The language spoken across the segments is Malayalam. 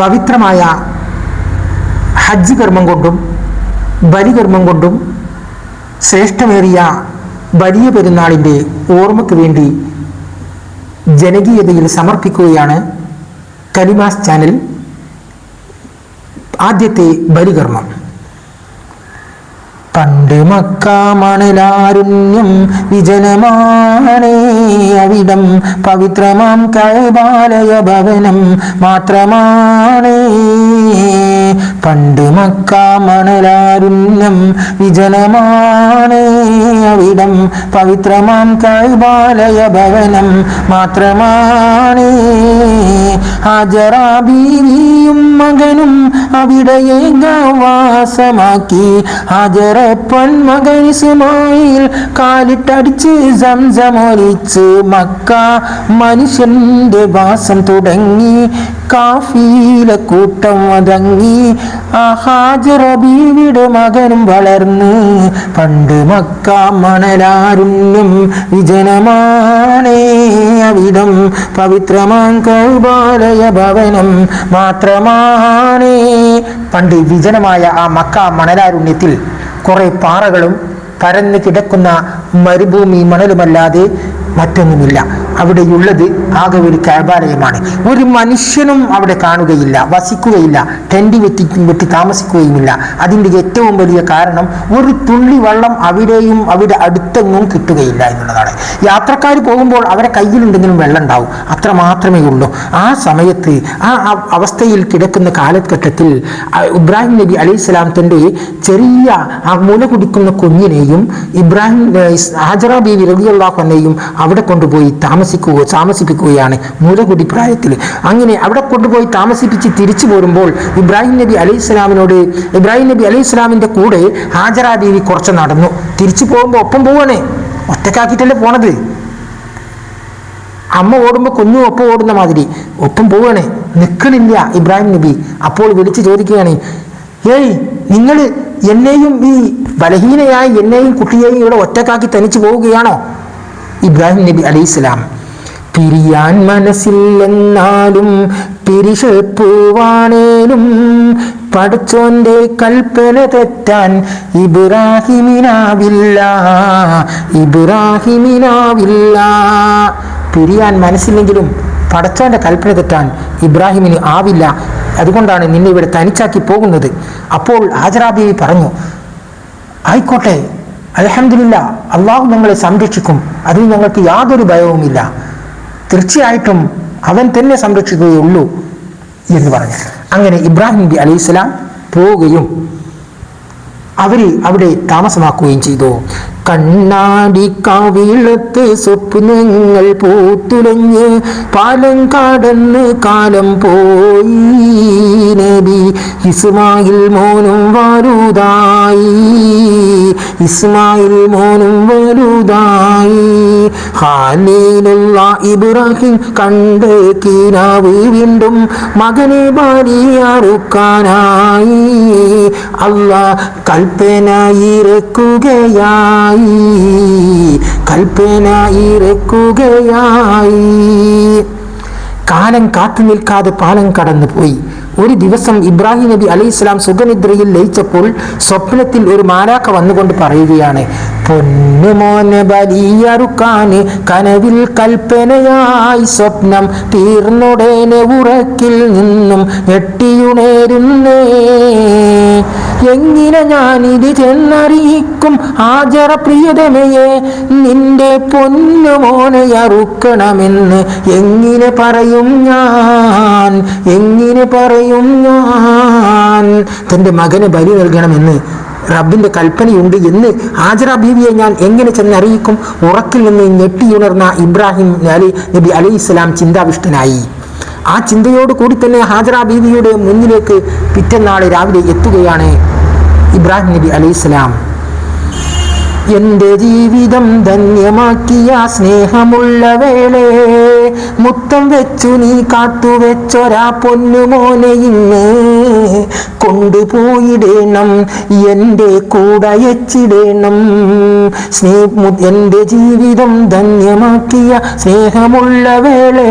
പവിത്രമായ ഹജ്ജ് കർമ്മം കൊണ്ടും ബലികർമ്മം കൊണ്ടും ശ്രേഷ്ഠമേറിയ വലിയ പെരുന്നാളിന്റെ ഓർമ്മയ്ക്ക് വേണ്ടി ജനകീയതയിൽ സമർപ്പിക്കുകയാണ് കലിമാസ് ചാനൽ ആദ്യത്തെ ബലികർമ്മം പണ്ട് മക്കാമണലാരുണ്യം വിജനമാണേ അവിടം. പവിത്രമാം കൈബാലയ ഭവനം മാത്രമാണേ. പണ്ട് മക്കാമണലാരുണ്യം വിജനമാണ്. അവിടം പവിത്രമാം കൈബാലയ ഭവനം മാത്രമാണ്. ഹാജറാ ബീവിയും മകനും അവിടയെ ഗവാസമാക്കി. ഹാജറപ്പൻ മകൻ ഇസ്മായിൽ കാലിട്ടടിച്ച് സംസമൊലിച്ച് മക്ക മനുഷ്യന്റെ വാസം തുടങ്ങി. കാഫീല കൂട്ടം വതങ്ങി ആ ഹാജറ ബീവിയുടെ മകനും വളർന്ന് പണ്ട് മക്ക മണലാരുണ്യം വിജനമാണേ. അവിടം പവിത്രമാം കൗബാലയ ഭവനം മാത്രമാണേ. പണ്ട് വിജനമായ ആ മക്ക മണലാരുണ്യത്തിൽ കുറെ പാറകളും പരന്ന് കിടക്കുന്ന മരുഭൂമി മണലുമല്ലാതെ മറ്റൊന്നുമില്ല. അവിടെയുള്ളത് ആകെ ഒരു കാബാലയമാണ് ഒരു മനുഷ്യനും അവിടെ കാണുകയില്ല വസിക്കുകയില്ല ടെന്റ് വെട്ടി വെട്ടി താമസിക്കുകയുമില്ല. അതിന്റെ ഏറ്റവും വലിയ കാരണം ഒരു തുള്ളി വെള്ളം അവിടെയും അവിടെ അടുത്തെങ്ങും കിട്ടുകയില്ല എന്നുള്ളതാണ്. യാത്രക്കാർ പോകുമ്പോൾ അവരെ കയ്യിൽ എന്തെങ്കിലും വെള്ളം ഉണ്ടാവും. അത്ര മാത്രമേ ഉള്ളൂ. ആ സമയത്ത് ആ അവസ്ഥയിൽ കിടക്കുന്ന കാലഘട്ടത്തിൽ ഇബ്രാഹിം നബി അലൈഹി സ്വലാം തന്റെ ചെറിയ ആ മുല കുടിക്കുന്ന കുഞ്ഞിനെയും ഇബ്രാഹിം ഹാജറ ബി ഹാജറ കൊന്നെയും അവിടെ കൊണ്ടുപോയി താമസിക്കുക താമസിപ്പിക്കുകയാണ് മൂലകുടി പ്രായത്തിൽ അങ്ങനെ അവിടെ കൊണ്ടുപോയി താമസിപ്പിച്ച് തിരിച്ചു പോരുമ്പോൾ ഇബ്രാഹിം നബി അലൈഹി സ്വലാമിനോട് ഇബ്രാഹിം നബി അലൈഹി സ്വലാമിന്റെ കൂടെ ഹാജറാ ദേവി കുറച്ച് നടന്നു. തിരിച്ചു പോകുമ്പോൾ ഒപ്പം പോവാണേ. ഒറ്റക്കാക്കിയിട്ടല്ലേ പോണത്? അമ്മ ഓടുമ്പോൾ കുഞ്ഞു ഒപ്പം ഓടുന്ന മാതിരി ഒപ്പം പോവുകയാണ് നിൽക്കണില്ല ഇബ്രാഹിം നബി. അപ്പോൾ വിളിച്ചു ചോദിക്കുകയാണ് ഏയ് നിങ്ങൾ എന്നെയും ഈ ബലഹീനയായി എന്നെയും കുട്ടിയെയും ഇവിടെ ഒറ്റക്കാക്കി തനിച്ചു പോവുകയാണോ? ഇബ്രാഹിം നബി അലൈഹിസ്സലാം പിരിയാൻ മനസ്സില്ലെന്നാലും പിരിശപ്പൂവാണേലും പടച്ചോന്റെ കൽപ്പന തെറ്റാൻ ഇബ്രാഹിമിനാവില്ല ഇബ്രാഹിമിനാവില്ല. പിരിയാൻ മനസ്സില്ലെങ്കിലും പടച്ചോന്റെ കൽപ്പന തെറ്റാൻ ഇബ്രാഹിമിന് ആവില്ല. അതുകൊണ്ടാണ് നിന്നെ ഇവിടെ തനിച്ചാക്കി പോകുന്നത്. അപ്പോൾ ഹാജറാ പറഞ്ഞു ആയിക്കോട്ടെ അലഹമില്ല അള്ളാഹു ഞങ്ങളെ സംരക്ഷിക്കും. അതിൽ ഞങ്ങൾക്ക് യാതൊരു ഭയവുമില്ല. തീർച്ചയായിട്ടും അവൻ തന്നെ സംരക്ഷിക്കുകയുള്ളൂ എന്ന് പറഞ്ഞു. അങ്ങനെ ഇബ്രാഹിം നബി അലൈഹി സ്വലാം പോവുകയും അവർ അവിടെ താമസമാക്കുകയും ചെയ്തു. കണ്ണാടി കാവിളത്ത് സ്വപ്നങ്ങൾ പൂത്തുലഞ്ഞ് പാലം കടന്ന് കാലം പോയി. നബി ഇസ്മായിൽ മോനും വലുതായി ഇസ്മായിൽ മോനും വലുതായി. ഹാലയിലുള്ള ഇബ്രാഹിം കണ്ട് കീനാവ് വീണ്ടും മകനെ ഭാര്യറുക്കാനായി അല്ല കൽപ്പന ഇറക്കുകയായി. കൽപ്പന ഇറക്കുകയായി. കാലം കാത്തു നിൽക്കാതെ പാലം കടന്നു പോയി ഒരു ദിവസം ഇബ്രാഹിം നബി അലൈഹി സ്വലാം സുഖനിദ്രയിൽ ലയിച്ചപ്പോൾ സ്വപ്നത്തിൽ ഒരു മാലാക്ക വന്നുകൊണ്ട് പറയുകയാണ് പൊന്നുമോനെ ബലിയറുക്കാന് കനവിൽ കൽപ്പനയായി സ്വപ്നം തീർന്നുടേനെ ഉറക്കിൽ നിന്നും ഞെട്ടിയുണേരുന്നേ. എങ്ങനെ ഞാനിത് ചെന്നറിയിക്കും ഹാജറ പ്രിയതമയെ നിന്റെ പൊന്നുമോനെ അറുക്കണമെന്ന് എങ്ങനെ പറയും ഞാൻ? എങ്ങനെ പറയും ഞാൻ? തന്റെ മകന് ബലി നൽകണമെന്ന് റബ്ബിന്റെ കൽപ്പനയുണ്ട് എന്ന് ഹാജറ ബീവിയെ ഞാൻ എങ്ങനെ ചെന്നറിയിക്കും ഉറക്കിൽ നിന്ന് ഞെട്ടിയുണർന്ന ഇബ്രാഹിം അലി നബി അലി ഇസ്ലാം ചിന്താവിഷ്ടനായി. ആ ചിന്തയോട് കൂടി തന്നെ ഹാജറ ബീവിയുടെ മുന്നിലേക്ക് പിറ്റന്നാൾ രാവിലെ എത്തുകയാണ് ഇബ്രാഹിം നബി അലൈഹിസ്സലാം എന്റെ ജീവിതം ധന്യമാക്കിയ സ്നേഹമുള്ള വേളേ. മുത്തം വെച്ചു നീ കാത്തു വെച്ചൊരാ പൊന്നുമോനെ ഇന്ന്. കൊണ്ടുപോയിടേണം എന്റെ കൂടയച്ചിടേണം സ്നേ എന്റെ ജീവിതം ധന്യമാക്കിയ സ്നേഹമുള്ള വേളേ.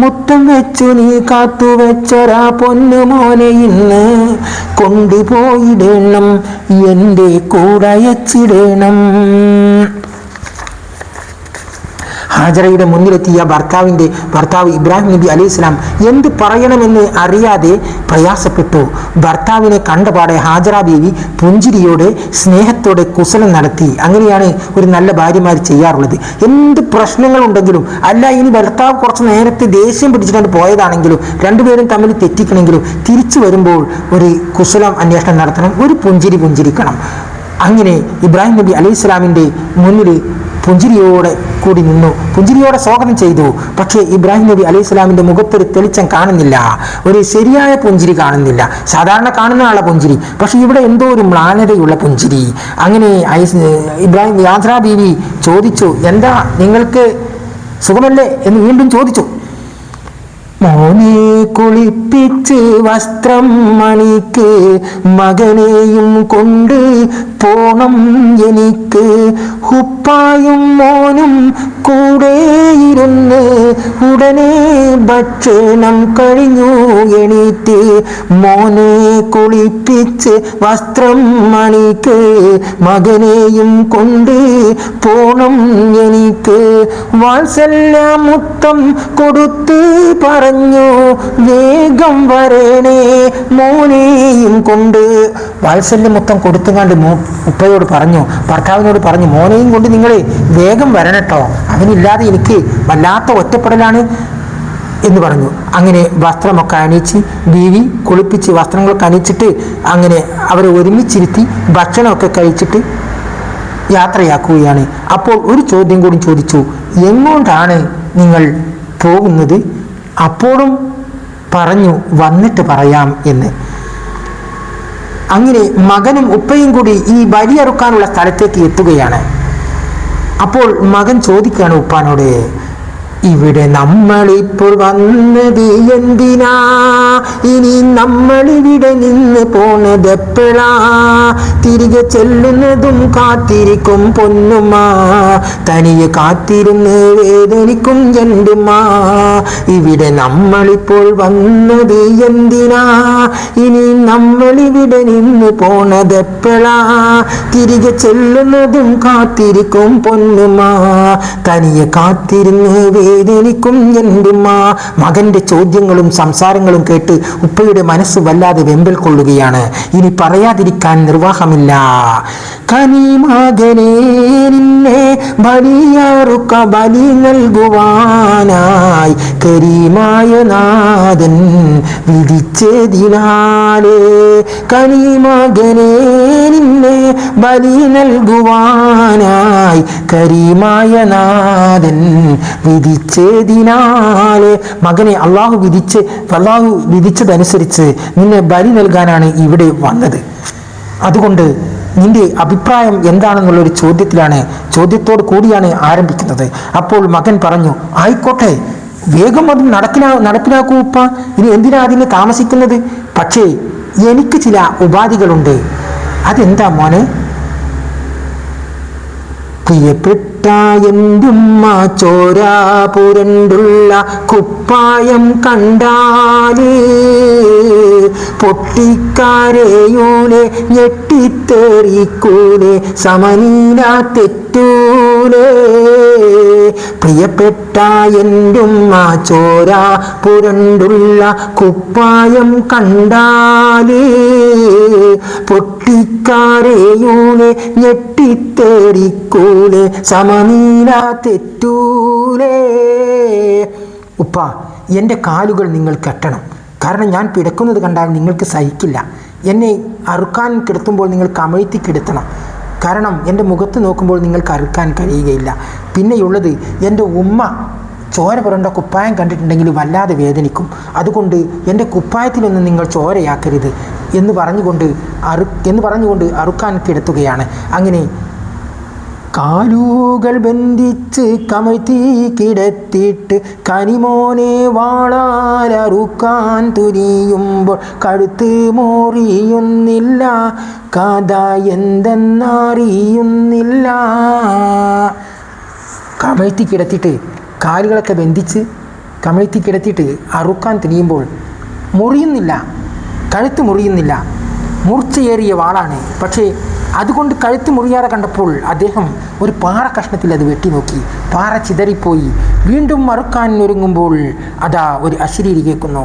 മുത്തം വെച്ചു നീ കാത്തു വെച്ചൊരാ പൊന്നുമോനെ ഇന്ന്. കൊണ്ടുപോയിടേണം എന്റെ കൂടയച്ചിടേണം ഹാജറയുടെ മുന്നിലെത്തിയ ഭർത്താവിന്റെ ഭർത്താവ് ഇബ്രാഹിം നബി അലൈഹി ഇസ്ലാം എന്ത് പറയണമെന്ന് അറിയാതെ പ്രയാസപ്പെട്ടു. ഭർത്താവിനെ കണ്ടപാടെ ഹാജറ ബീവി പുഞ്ചിരിയോടെ സ്നേഹത്തോടെ കുസലം നടത്തി. അങ്ങനെയാണ് ഒരു നല്ല ഭാര്യമാർ ചെയ്യാറുള്ളത്. എന്ത് പ്രശ്നങ്ങളുണ്ടെങ്കിലും അല്ല ഇനി ഭർത്താവ് കുറച്ച് നേരത്തെ ദേഷ്യം പിടിച്ചിട്ടുണ്ട് പോയതാണെങ്കിലും രണ്ടുപേരും തമ്മിൽ തെറ്റിക്കണമെങ്കിലും തിരിച്ചു വരുമ്പോൾ ഒരു കുസലം അന്വേഷണം നടത്തണം ഒരു പുഞ്ചിരി പുഞ്ചിരിക്കണം. അങ്ങനെ ഇബ്രാഹിം നബി അലൈഹി സ്വലാമിന്റെ മുന്നിൽ പുഞ്ചിരിയോടെ കൂടി നിന്നു. പുഞ്ചിരിയോടെ സ്വാഗതം ചെയ്തു. പക്ഷേ ഇബ്രാഹിം നബി അലൈഹി സ്വലാമിന്റെ മുഖത്തൊരു തെളിച്ചം കാണുന്നില്ല. ഒരു ശരിയായ പുഞ്ചിരി കാണുന്നില്ല. സാധാരണ കാണുന്ന ആളെ പുഞ്ചിരി. പക്ഷേ ഇവിടെ എന്തോ ഒരു മ്ലാനതയുള്ള പുഞ്ചിരി. അങ്ങനെ ഇബ്രാഹിം യാത്രാ ബീവി ചോദിച്ചു എന്താ നിങ്ങൾക്ക് സുഖമല്ലേ? എന്ന് വീണ്ടും ചോദിച്ചു. മോനെ കുളിപ്പിച്ച് വസ്ത്രം മണിക്ക് മകനെയും കൊണ്ട് പോണം എനിക്ക്. ഉപ്പായും മോനും കൂടെ ഇരുന്ന് ഉടനെ ഭക്ഷണം കഴിഞ്ഞു എണീറ്റ് മോനെ കുളിപ്പിച്ച് വസ്ത്രം മണിക്ക് മകനെയും കൊണ്ട് പോണം എനിക്ക്. വാത്സല്യ മുത്തം കൊടുത്ത് പറഞ്ഞു വേഗം വരണേ മോനെയും കൊണ്ട്. വാത്സല്യം മൊത്തം കൊടുത്തുകാണ്ട് മോ ഉപ്പയോട് പറഞ്ഞു ഭർത്താവിനോട് പറഞ്ഞു മോനെയും കൊണ്ട് നിങ്ങൾ വേഗം വരണട്ടോ. അവനില്ലാതെ എനിക്ക് വല്ലാത്ത ഒറ്റപ്പെടലാണ്. എന്ന് പറഞ്ഞു. അങ്ങനെ വസ്ത്രമൊക്കെ അണിയിച്ച് ബീവി കുളിപ്പിച്ച് വസ്ത്രങ്ങളൊക്കെ അണിയിച്ചിട്ട് അങ്ങനെ അവരെ ഒരുമിച്ചിരുത്തി ഭക്ഷണമൊക്കെ കഴിച്ചിട്ട് യാത്രയാക്കുകയാണ്. അപ്പോൾ ഒരു ചോദ്യം കൂടി ചോദിച്ചു എങ്ങോട്ടാണ് നിങ്ങൾ പോകുന്നത്? അപ്പോഴും പറഞ്ഞു വന്നിട്ട് പറയാം എന്ന്. അങ്ങനെ മകനും ഉപ്പയും കൂടി ഈ ബലിയറുക്കാനുള്ള സ്ഥലത്തേക്ക് എത്തുകയാണ്. അപ്പോൾ മകൻ ചോദിക്കുകയാണ് ഉപ്പാനോട് ഇവിടെ നമ്മളിപ്പോൾ വന്നത് എന്തിനാ? ഇനി നമ്മളിവിടെ നിന്ന് പോണത് എപ്പോഴാ? തിരികെ ചെല്ലുന്നതും കാത്തിരിക്കും പൊന്നുമാ. തനിയെ കാത്തിരുന്ന് വേദനിക്കും എന്റുമ്മ ഇവിടെ നമ്മളിപ്പോൾ വന്നത് എന്തിനാ? ഇനി നമ്മളിവിടെ നിന്ന് പോണത് എപ്പോഴാ? തിരികെ ചെല്ലുന്നതും കാത്തിരിക്കും പൊന്നുമാ. തനിയെ കാത്തിരുന്ന് വേദനിക്കും എന്റുമ്മ മകന്റെ ചോദ്യങ്ങളും സംസാരങ്ങളും കേട്ട് ഉപ്പയുടെ മനസ്സ് വല്ലാതെ വെമ്പൽ കൊള്ളുകയാണ്. ഇനി പറയാതിരിക്കാൻ നിർവാഹമില്ല. കനിമകനെ നിന്നെ ബലിയാറുക്ക ബലി നൽകുവാനായി കരീമായ നാഥൻ വിധിച്ചതിനാലേ കനിമകനെ നിന്നെ ബലി നൽകുവാനായി കരീമായ നാഥൻ വിധിച്ചതിനാലേ മകനെ അള്ളാഹു വിധിച്ച് അള്ളാഹു വിധിച്ചതനുസരിച്ച് നിന്നെ ബലി നൽകാനാണ് ഇവിടെ വന്നത്. അതുകൊണ്ട് നിന്റെ അഭിപ്രായം എന്താണെന്നുള്ളൊരു ചോദ്യത്തിലാണ് ചോദ്യത്തോട് കൂടിയാണ് ആരംഭിക്കുന്നത്. അപ്പോൾ മകൻ പറഞ്ഞു ആയിക്കോട്ടെ വേഗം അത് നടക്കിലാ നടപ്പിലാക്കൂ ഉപ്പ. ഇനി എന്തിനാ അതിന് താമസിക്കുന്നത്? പക്ഷേ എനിക്ക് ചില ഉപാധികളുണ്ട്. അതെന്താ മോനെ? പ്രിയപ്പെട്ട എന്റുമ്മ ചോരാ പുരണ്ടുള്ള കുപ്പായം കണ്ടാൽ. പൊട്ടിക്കാരെയൂലെ ഞെട്ടിത്തേറിക്കൂലെ സമനീന തെറ്റൂലെ പ്രിയപ്പെട്ട എന്റുമ്മ ചോരാ പുരണ്ടുള്ള കുപ്പായം കണ്ടാൽ. പൊട്ടിക്കാരെയൂലെ ഞെട്ടിത്തേറിക്കൂലെ സമനീന തെറ്റൂലേ ഉപ്പ എന്റെ കാലുകൾ നിങ്ങൾ കെട്ടണം. കാരണം ഞാൻ പിടക്കുന്നത് കണ്ടാൽ നിങ്ങൾക്ക് സഹിക്കില്ല. എന്നെ അറുക്കാൻ കിടത്തുമ്പോൾ നിങ്ങൾ കമഴ്ത്തി കിടത്തണം. കാരണം എന്റെ മുഖത്ത് നോക്കുമ്പോൾ നിങ്ങൾക്ക് അറുക്കാൻ കഴിയുകയില്ല. പിന്നെയുള്ളത് എന്റെ ഉമ്മ ചോര പുരണ്ട കുപ്പായം കണ്ടിട്ടുണ്ടെങ്കിൽ വല്ലാതെ വേദനിക്കും. അതുകൊണ്ട് എന്റെ കുപ്പായത്തിലൊന്നും നിങ്ങൾ ചോരയാക്കരുത് എന്ന് പറഞ്ഞുകൊണ്ട് അറു എന്ന് പറഞ്ഞുകൊണ്ട് അറുക്കാൻ കിടത്തുകയാണ്. അങ്ങനെ കാലുകൾ ബന്ധിച്ച് കമഴ്ത്തി കിടത്തിയിട്ട് കനിമോനെ വാളാലറുക്കാൻ തുനിയുമ്പോൾ കഴുത്ത് മോറിയുന്നില്ല കഥ എന്തെന്നറിയുന്നില്ല. കമഴ്ത്തി കിടത്തിയിട്ട് കാലുകളൊക്കെ ബന്ധിച്ച് കമഴ്ത്തി കിടത്തിയിട്ട് അറുക്കാൻ തിരിയുമ്പോൾ മുറിയുന്നില്ല കഴുത്ത് മുറിയുന്നില്ല. മൂർച്ചയേറിയ വാളാണ്. പക്ഷേ അതുകൊണ്ട് കഴുത്ത് മുറിയാതെ കണ്ടപ്പോൾ അദ്ദേഹം ഒരു പാറ കഷ്ണത്തിൽ അത് വെട്ടി നോക്കി. പാറ ചിതറിപ്പോയി. വീണ്ടും മറുക്കാൻ ഒരുങ്ങുമ്പോൾ അതാ ഒരു അശരീരി കേൾക്കുന്നു.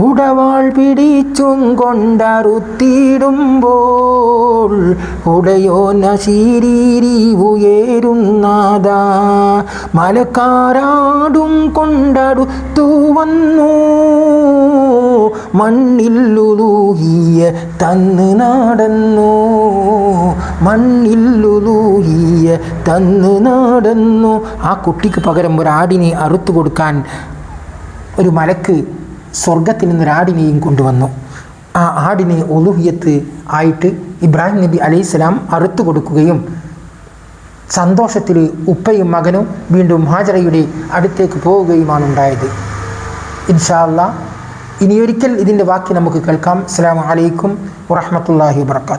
ഉടവാൾ പിടിച്ചും കൊണ്ടറുത്തിടുമ്പോൾ ഉടയോ നശീരീരി ഉയരുന്നതാ മലക്കാരാടും കൊണ്ടടുത്തു വന്നു. മണ്ണില്ലുലൂഹിയ തന്ന് നടന്നു. മണ്ണില്ലുലൂഹിയ തന്ന് നടന്നു. ആ കുട്ടിക്ക് പകരം ഒരാടിനെ അറുത്തു കൊടുക്കാൻ ഒരു മലക്ക് സ്വർഗത്തിൽ നിന്നൊരാടിനെയും കൊണ്ടുവന്നു. ആ ആടിനെ ഒലുഹിയത്ത് ആയിട്ട് ഇബ്രാഹിം നബി അലൈഹിസ്സലാം അറുത്തു കൊടുക്കുകയും സന്തോഷത്തിൽ ഉപ്പയും മകനും വീണ്ടും ഹാജറയുടെ അടുത്തേക്ക് പോവുകയുമാണ് ഉണ്ടായത്. ഇൻഷാല്ല ഇനിയൊരിക്കൽ ഇതിന്റെ ബാക്കി നമുക്ക് കേൾക്കാം. അസ്സാം വലൈക്കും വറഹമത്തല്ലാഹി വാത്തു